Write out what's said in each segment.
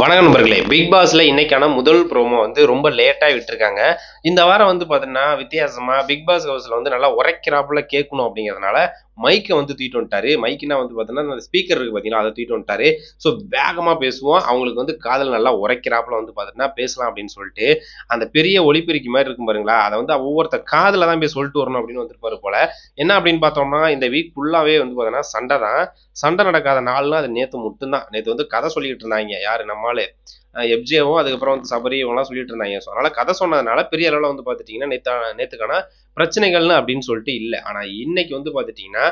வணக்க நண்பர்களே. பிக் பாஸ்ல இன்னைக்கான முதல் ப்ரோமோ வந்து ரொம்ப லேட்டா விட்டுருக்காங்க. இந்த வாரம் வந்து பாத்தீங்கன்னா வித்தியாசமா பிக் பாஸ் ஹவுஸ்ல வந்து நல்லா உரைக்கிறாப்புல கேட்கணும் அப்படிங்கிறதுனால மைக்கை வந்து தூக்கிட்டு வந்துட்டாரு. மைக்குனா வந்து பாத்தீங்கன்னா அந்த ஸ்பீக்கர் இருக்கு பாத்தீங்கன்னா அதை தூக்கிட்டு வந்துட்டாரு. ஸோ வேகமா பேசுவோம். அவங்களுக்கு வந்து காதல் நல்லா உரைக்கிறாப்புல வந்து பாத்தீங்கன்னா பேசலாம் அப்படின்னு சொல்லிட்டு அந்த பெரிய ஒளிப்பெருக்கி மாதிரி இருக்கும் பாருங்களா அதை வந்து ஒவ்வொருத்த காதில் தான் போய் சொல்லிட்டு வரணும் அப்படின்னு வந்துருப்பாரு போல. என்ன அப்படின்னு பார்த்தோம்னா இந்த வீக் ஃபுல்லாவே வந்து பாத்தீங்கன்னா சண்டை தான். சண்டை நடக்காத நாள்னா அது நேத்து மட்டும்தான். நேத்து வந்து கதை சொல்லிக்கிட்டு இருந்தாங்க. யாரு? நம்மாலு எப்ஜேவும் அதுக்கப்புறம் வந்து சபரி இவங்கலாம் சொல்லிட்டு இருந்தாங்க. ஸோ அதனால கதை சொன்னதுனால பெரிய அளவில் வந்து பார்த்துட்டிங்கன்னா நேத்தா நேத்துக்கான பிரச்சனைகள்னு அப்படின்னு சொல்லிட்டு இல்லை. ஆனால் இன்னைக்கு வந்து பார்த்துட்டிங்கன்னா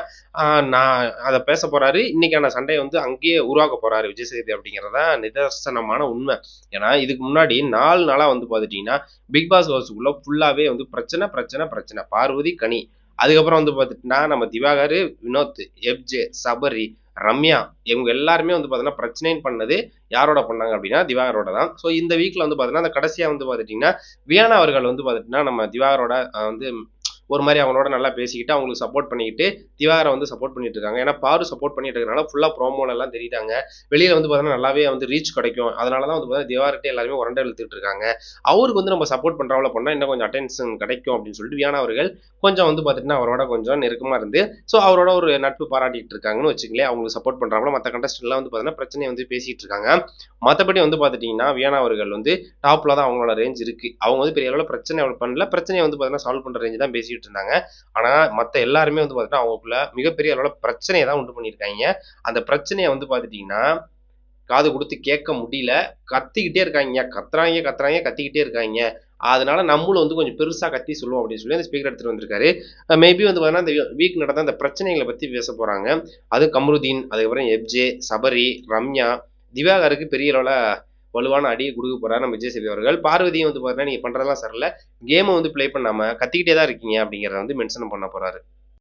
நான் அதை பேச போகிறாரு இன்னைக்கான சண்டையை வந்து அங்கேயே உருவாக்க போகிறாரு விஜய் சேதி அப்படிங்கிறத நிதர்சனமான உண்மை. ஏன்னா இதுக்கு முன்னாடி நாலு நாளாக வந்து பார்த்துட்டிங்கன்னா பிக் பாஸ் ஹவுஸுக்குள்ளே ஃபுல்லாகவே வந்து பிரச்சனை பிரச்சனை பிரச்சனை. பார்வதி கனி. அதுக்கப்புறம் வந்து பார்த்துட்டுனா நம்ம திவாகர் வினோத் எப்ஜே சபரி ரம்யா இவங்க எல்லாருமே வந்து பார்த்தீங்கன்னா பிரச்சனைன்னு பண்ணது யாரோட பண்ணாங்க அப்படின்னா திவாகரோட தான். ஸோ இந்த வீக்ல வந்து பார்த்தீங்கன்னா அந்த கடைசியாக வந்து பார்த்துட்டிங்கன்னா வியானா அவர்கள் வந்து பார்த்துட்டிங்கன்னா நம்ம திவாகரோட வந்து ஒரு மாதிரி அவங்களோட நல்லா பேசிக்கிட்டு அவங்களுக்கு சப்போர்ட் பண்ணிக்கிட்டு திவாகரை வந்து சப்போர்ட் பண்ணிட்டு இருக்காங்க. ஏன்னா பாரு சப்போர்ட் பண்ணிட்டு இருக்கனால ஃபுல்லாக ப்ரோமோலெல்லாம் எல்லாம் வெளியில் வந்து பார்த்தீங்கன்னா நல்லாவே வந்து ரீச் கிடைக்கும். அதனால தான் வந்து பார்த்தீங்கன்னா திவாகர்கிட்ட எல்லாருமே உரண்டை இழுத்துட்டு இருக்காங்க. அவருக்கு வந்து நம்ம சப்போர்ட் பண்றவள பண்ணால் இன்னும் கொஞ்சம் அட்டென்ஷன் கிடைக்கும் அப்படின்னு சொல்லிட்டு வியானா அவர்கள் கொஞ்சம் வந்து பார்த்துட்டுனா அவரோட கொஞ்சம் நெருக்கமாக இருந்து ஸோ அவரோட ஒரு நட்பு பாராட்டிட்டு இருக்காங்கன்னு வச்சுங்களேன் அவங்களுக்கு சப்போர்ட் பண்றாங்களோ மற்ற கண்டஸ்டன்லாம் வந்து பார்த்தீங்கன்னா பிரச்சனையை வந்து பேசிட்டு இருக்காங்க. மற்றபடி வந்து பார்த்துட்டிங்கன்னா வியானா அவர்கள் வந்து டாப்பில் தான் அவங்களோட ரேஞ்ச் இருக்குது அவங்க வந்து பெரிய அளவில் பிரச்சனை பண்ணல. பிரச்சனையை வந்து பார்த்தீங்கன்னா சால்வ் பண்ணுற ரேஞ்ச் தான் பேசிட்டு இருந்தாங்க. ஆனா மற்ற எல்லாருமே வந்து பார்த்தீங்கன்னா அவங்களுக்குள்ள மிகப்பெரிய அளவில் பிரச்சனையை தான் உண்டு பண்ணியிருக்காங்க. அந்த பிரச்சனையை வந்து பார்த்துட்டிங்கன்னா காது கொடுத்து கேட்க முடியல. கத்திக்கிட்டே இருக்காங்க. கத்துறாங்க கத்துறாங்க கத்திக்கிட்டே இருக்காங்க. அதனால நம்மளும் வந்து கொஞ்சம் பெருசா கத்தி சொல்லுவோம் அப்படின்னு சொல்லி அந்த ஸ்பீக்கர் எடுத்துட்டு வந்திருக்காரு. மேபி வந்து பார்த்தீங்கன்னா இந்த வீக் நடந்த அந்த பிரச்சனைகளை பத்தி பேச போறாங்க. அது கமருதீன் அதுக்கப்புறம் எப்ஜே சபரி ரம்யா திவாகருக்கு பெரிய அளவில் வலுவான அடியை கொடுக்க போறாரு நம்ம விஜய் சேதுபதி அவர்கள். பார்வதியும் வந்து பார்த்தீங்கன்னா நீங்க பண்றதெல்லாம் சரியில்ல. கேமை வந்து ப்ளே பண்ணாம கத்திக்கிட்டே தான் இருக்கீங்க அப்படிங்கிறத வந்து மென்ஷன் பண்ண போறாரு.